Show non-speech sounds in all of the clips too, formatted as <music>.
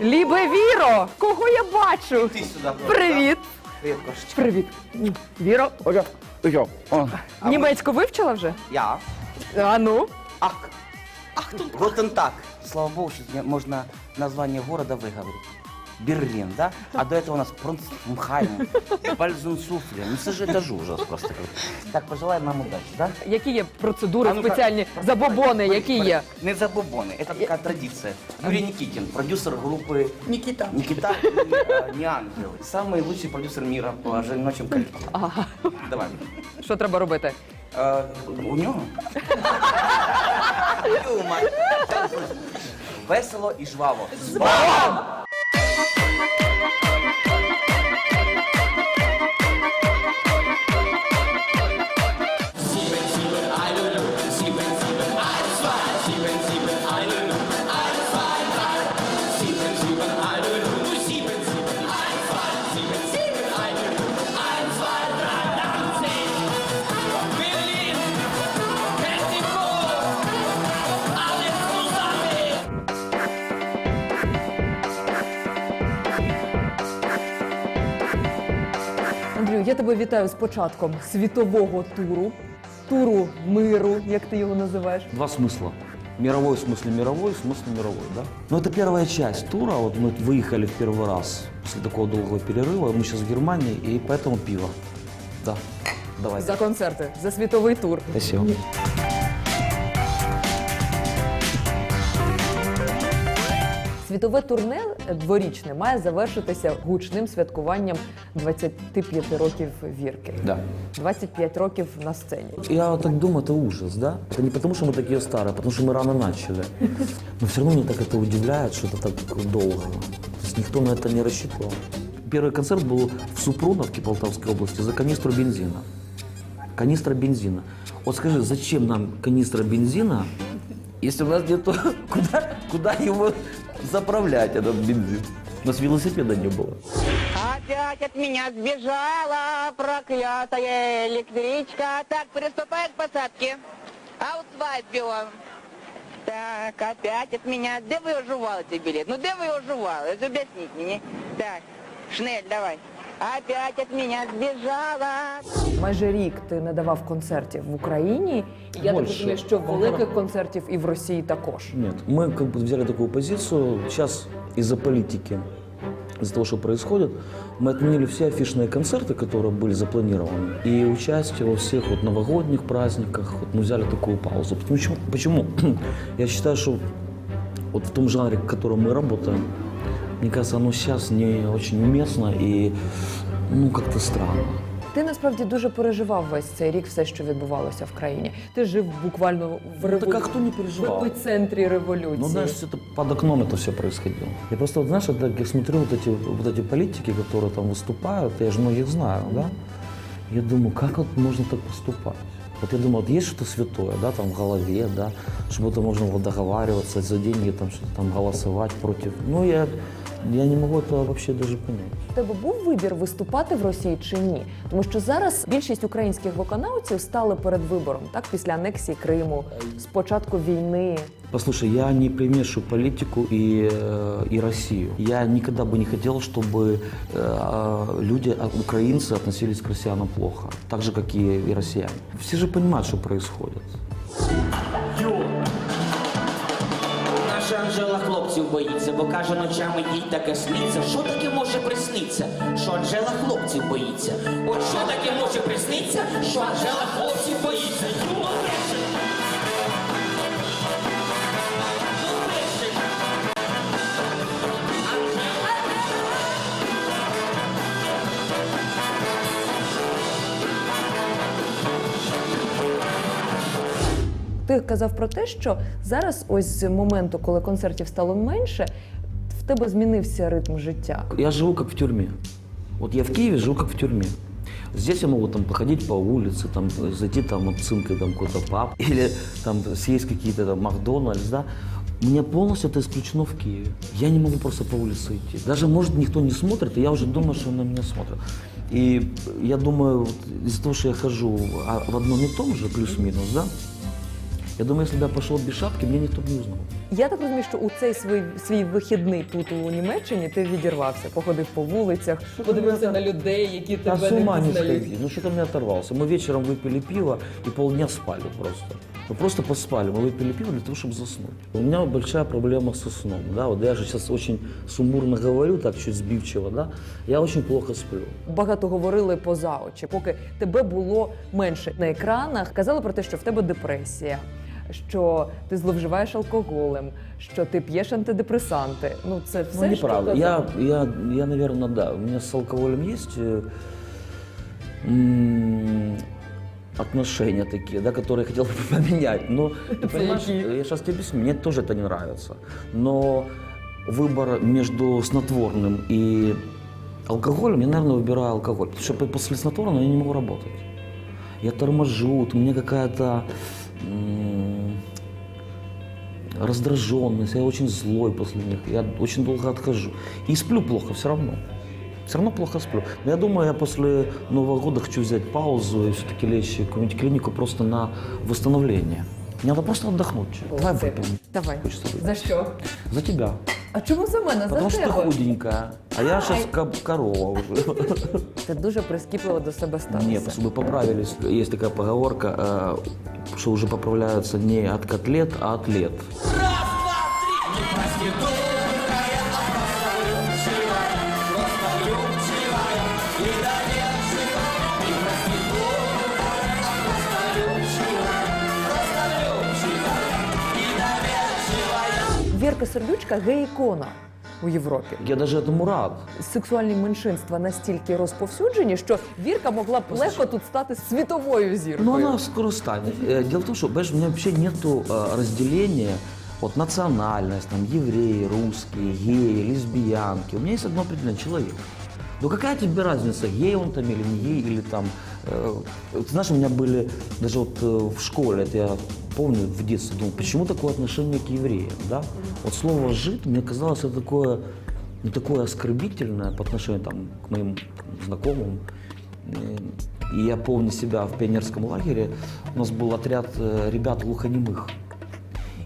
Лібе Віро! Кого я бачу? Ти сюди. Привіт! Привіт, кошечка. Привіт. Віро, Ольга. Ольга. О. німецьку вивчила вже? Я. А ну? Ах. Ах, тут. Вот он так. Слава богу, що можна названня міста города выговорить. Берлин, да? А до этого у нас Пронсмхайм, Бальзенсуфле. Ну, это же, это же ужас просто. Так, пожелаем нам удачи, да? Які є процедури А ну-ка. спеціальні забобони, які є? Не забобоны, это такая традиция. Юрий Никитин, продюсер группы Никита. Никита и э, не ангелы. Самый лучший продюсер мира по женочим коллективам. Ага. Давай. Що треба робити? Е, у нього? Юмор. Весело і жваво. тебе вітаю з початком світового туру, туру миру, як ти його називаєш. Два смысла. Мировой в смысле мировой, в смысле мировой, да? Ну, это первая часть тура. Вот мы выехали в первый раз после такого долгого перерыва. Мы сейчас в Германии, и поэтому пиво. Да, давай. За концерти, за світовий тур. Спасибо. Світове турне дворічне має завершитися гучним святкуванням 25 років вірки. Да. 25 років на сцені. Я вот так думаю, это ужас, да? Это не потому, что мы такие старые, а потому что мы рано начали. Но все равно меня так это удивляет, что это так долго. То есть никто на это не рассчитывал. Первый концерт был в Супруновке Полтавской области за канистру бензина. Канистра бензина. Вот скажи, зачем нам канистра бензина, если у нас нет куда, куда его заправлять, этот бензин? У нас велосипеда не было. Опять от меня сбежала проклятая электричка. Так, приступай к посадке. Аутсвайт Так, опять от меня. Де ви оживали цей білет? Ну де ви оживали? Об'ясніть мені. Так, Шнель, давай. Опять от меня сбежала. Майже рік ти не давав концертів в Україні. І я так Більше. розумію, що великих концертів і в Росії також. Нет, мы как бы взяли такую позицию. Сейчас из-за политики, из-за того, что происходит, мы отменили все афишные концерты, которые были запланированы, и участие во всех вот новогодних праздниках. Вот мы взяли такую паузу. Почему? Почему? <clears throat> Я считаю, что вот в том жанре, в котором мы работаем, мне кажется, оно сейчас не очень уместно и ну как-то странно. Ти насправді дуже переживав весь цей рік все, що відбувалося в країні. Ти жив буквально в так револю- а хто не в переживав? епіцентрі революції. Ну, знаешь, это под окном это все происходило. Я просто, вот, знаешь, когда я смотрю вот эти, вот эти политики, которые там выступают, я же многих знаю, да? Я думаю, как вот можно так поступать? Вот я думаю, вот есть что-то святое, да, там в голове, да, чтобы это можно было договариваться за деньги, там что-то там голосовать против. Ну, я, я не могу этого вообще даже понять. У тебе був вибір виступати в Росії чи ні? Тому що зараз більшість українських виконавців стали перед вибором, так після анексії Криму, з початку війни. Послушай, я не примешу политику и, э, и Россию. Я никогда бы не хотел, чтобы э, люди, а, украинцы относились к россиянам плохо, так же, как и, и россияне. Все же понимают, что происходит. Хлопців боїться, бо каже ночами їй таке сниться. Що таке може присниться? Що Анжела хлопців боїться? От що таке може присниться? Що Анжела хлопців боїться? Ти казав про те, що зараз, ось з моменту, коли концертів стало менше, в тебе змінився ритм життя. Я живу как в тюрьме. Вот я в Киеве живу как в тюрьме. Здесь я могу там походить по улице, там зайти там цинкой там какой-то паб <laughs> или там съесть какие-то там Макдональдс, да. Меня полностью это исключено в Киеве. Я не могу просто по улице идти. Даже, может, никто не смотрит, и я уже думаю, что на меня смотрят. И я думаю, вот из-за того, что я хожу в одном и том же, плюс-минус, да, я думаю, если бы я пошел без шапки, меня никто бы не узнал. Я так розумію, що у цей свій, свій вихідний тут у Німеччині ти відірвався, походив по вулицях, подивився на людей, які Да тебе с не ума не пізнають. сходи. Ну что-то меня оторвался. Мы вечером выпили пиво и полдня спали просто. Мы просто поспали. Мы выпили пиво для того, чтобы заснуть. У меня большая проблема со сном. Да? Вот я же сейчас очень сумбурно говорю, так чуть сбивчиво. Да? Я очень плохо сплю. Багато говорили поза очі, поки тебе було менше на екранах. Казали про те, що в тебе депресія, що ти зловживаєш алкоголем, що ти п'єш антидепресанти. Ну це все ну, що неправда. казали. Я, я, я, наверное, да. У меня с алкоголем есть э, м, отношения такие, да, которые я хотел бы поменять. <laughs> Но ты понимаешь, какие? я сейчас тебе объясню, мне тоже это не нравится. Но выбор между снотворным и алкоголем, я, наверное, выбираю алкоголь. Потому что после снотворного я не могу работать. Я торможу, вот у меня какая-то м, раздраженность, я очень злой после них, я очень долго отхожу. И сплю плохо все равно. Все равно плохо сплю. Но я думаю, я после Нового года хочу взять паузу и все-таки лечь в какую-нибудь клинику просто на восстановление. Мне надо просто отдохнуть. Давай выпьем. Давай. Хочется выпить. За що? За тебя. А чому за мене? Потому за что ты тебе? худенькая. А я сейчас корова уже. <laughs> Ти дуже прискіпливо до себе ставишся. Нет, чтобы поправились. Есть такая поговорка, э, что уже поправляются не от котлет, а от лет. А а. Вірка Сердючка гей-ікона у Європі. Я даже этому рад. Сексуальні меншинства настільки розповсюджені, що Вірка могла б легко тут стати світовою зіркою. Но она скоро станет. Э, Дело в том, что, понимаешь, у меня вообще нету э, разделения вот национальность, там, евреи, русские, геи, лесбиянки. У меня есть одно определенное человек. Ну какая тебе разница, гей он там или не гей, или там... э, ты знаешь, у меня были даже вот э, в школе, это я помню в детстве, думал, почему такое отношение к евреям, да? Вот слово «жид» мне казалось это такое, ну, такое оскорбительное по отношению там, к моим знакомым. Э, И я помню себя в пионерском лагере, у нас был отряд э, ребят глухонемых.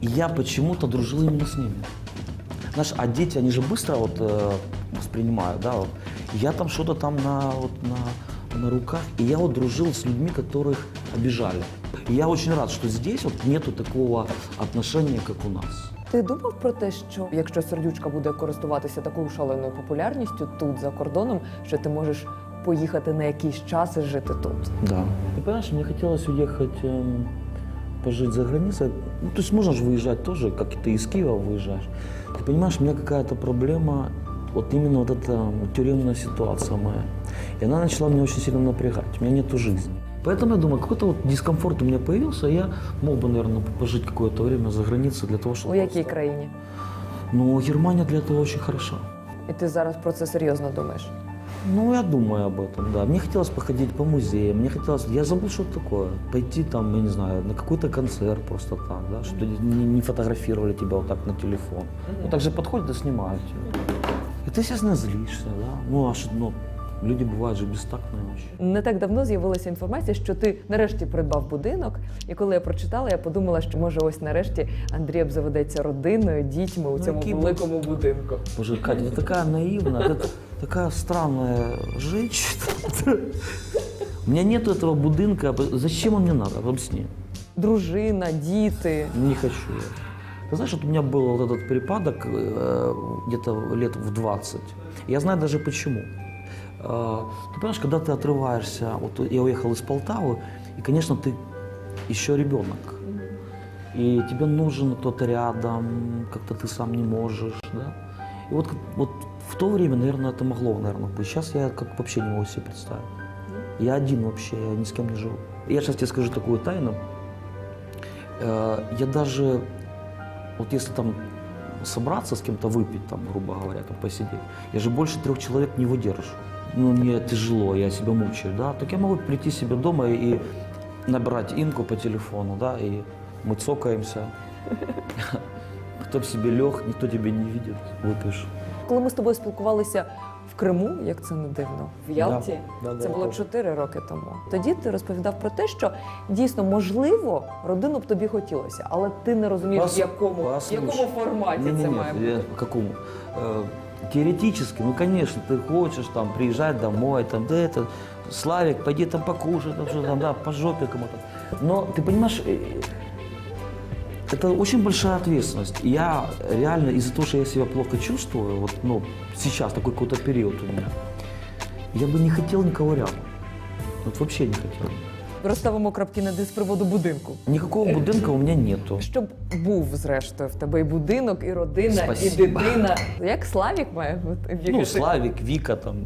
И я почему-то дружил именно с ними. Знаешь, а дети, они же быстро вот э, воспринимают, да, вот. Я там что-то там на, вот, на, на руках, и я вот дружил с людьми, которых обижали. И я очень рад, что здесь вот нету такого отношения, как у нас. Ти думав про те, що якщо сердючка буде користуватися такою шаленою популярністю тут за кордоном, що ти можеш поїхати на якийсь час і жити тут? Да. Ты понимаешь, мне хотелось уехать эм, пожить за границей. Ну, то есть можно же выезжать тоже, как и ты из Киева выезжаешь. Ты понимаешь, у меня какая-то проблема, вот именно вот эта тюремная ситуация моя. И она начала меня очень сильно напрягать. У меня нету жизни. Поэтому я думаю, какой-то вот дискомфорт у меня появился, и я мог бы, наверное, пожить какое-то время за границей для того, чтобы... У якій просто- країні? Ну, Германия для этого очень хороша. І ти зараз про це серйозно думаєш? Ну, я думаю об этом, да. Мне хотелось походить по музеям, мне хотелось... Я забыл, что это такое. Пойти там, я не знаю, на какой-то концерт просто так, да, чтобы не, не фотографировали тебя вот так на телефон. Ну, так же подходят и снимают тебя. И ты, естественно, злишься, да. Ну, а что, ну, люди бывают же бестактные очень. Не так давно з'явилася інформація, що ти нарешті придбав будинок. І коли я прочитала, я подумала, що може ось нарешті Андрій обзаведеться родиною, дітьми у Ну, цьому який великому будинку. Боже, Катя, ты такая наивная, ты такая странная женщина. У меня нету этого будинка. Зачем он мне надо? Объясни. Дружина, діти. Не хочу я. Ты знаешь, вот у меня был вот этот припадок э, где-то лет в 20. Я знаю даже почему. Э, ты понимаешь, когда ты отрываешься, вот я уехал из Полтавы, и, конечно, ты еще ребенок. И тебе нужен кто-то рядом, как-то ты сам не можешь, да. И вот, вот в то время, наверное, это могло, наверное, быть. Сейчас я как вообще не могу себе представить. Я один вообще, я ни с кем не живу. Я сейчас тебе скажу такую тайну. Э, Я даже, вот если там собраться с кем-то выпить, там, грубо говоря, там посидеть, я же больше трех человек не выдержу. Ну, мне тяжело, я себя мучаю, да. Так я могу прийти себе дома и набрать инку по телефону, да, и мы цокаемся. <laughs> Кто в себе лег, никто тебя не видит, выпьешь. Коли ми з тобою спілкувалися в Криму, як це не дивно, в Ялті. Да, да, це да, було я теж. 4 роки тому. Тоді ти розповідав про те, що дійсно можливо родину б тобі хотілося, але ти не розумієш, в Пос- якому, в послушай. якому форматі це Не-не-не, має бути. я по какому? Э, Теоретически, ну конечно, ты хочешь там приезжать домой, там, да это, Славик, пойди там покушай, там что там, да, по жопе кому-то. Но ты понимаешь, э, это очень большая ответственность. Я реально из-за того, что я себя плохо чувствую, вот, ну, сейчас такой какой-то период у меня, я бы не хотел никого рядом. Вот вообще не хотел. Розставимо крапки над «і» з приводу будинку. Никакого будинка у меня нету. Щоб був зрештою в тебе і будинок, і родина, Спасибо. і дитина. Як Славік має бути? в Ну, яких- Славик, Вика там.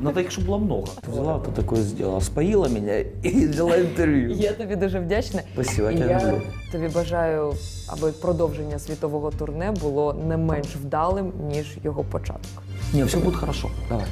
Надо их, чтобы было много. Взяла, ты такое сделала, споила меня и взяла интервью. Я тобі дуже вдячна. Спасибо, І я я тебя люблю. тобі бажаю, аби продовження світового турне було не менш вдалим, ніж його початок. Не, все будет хорошо. Давай.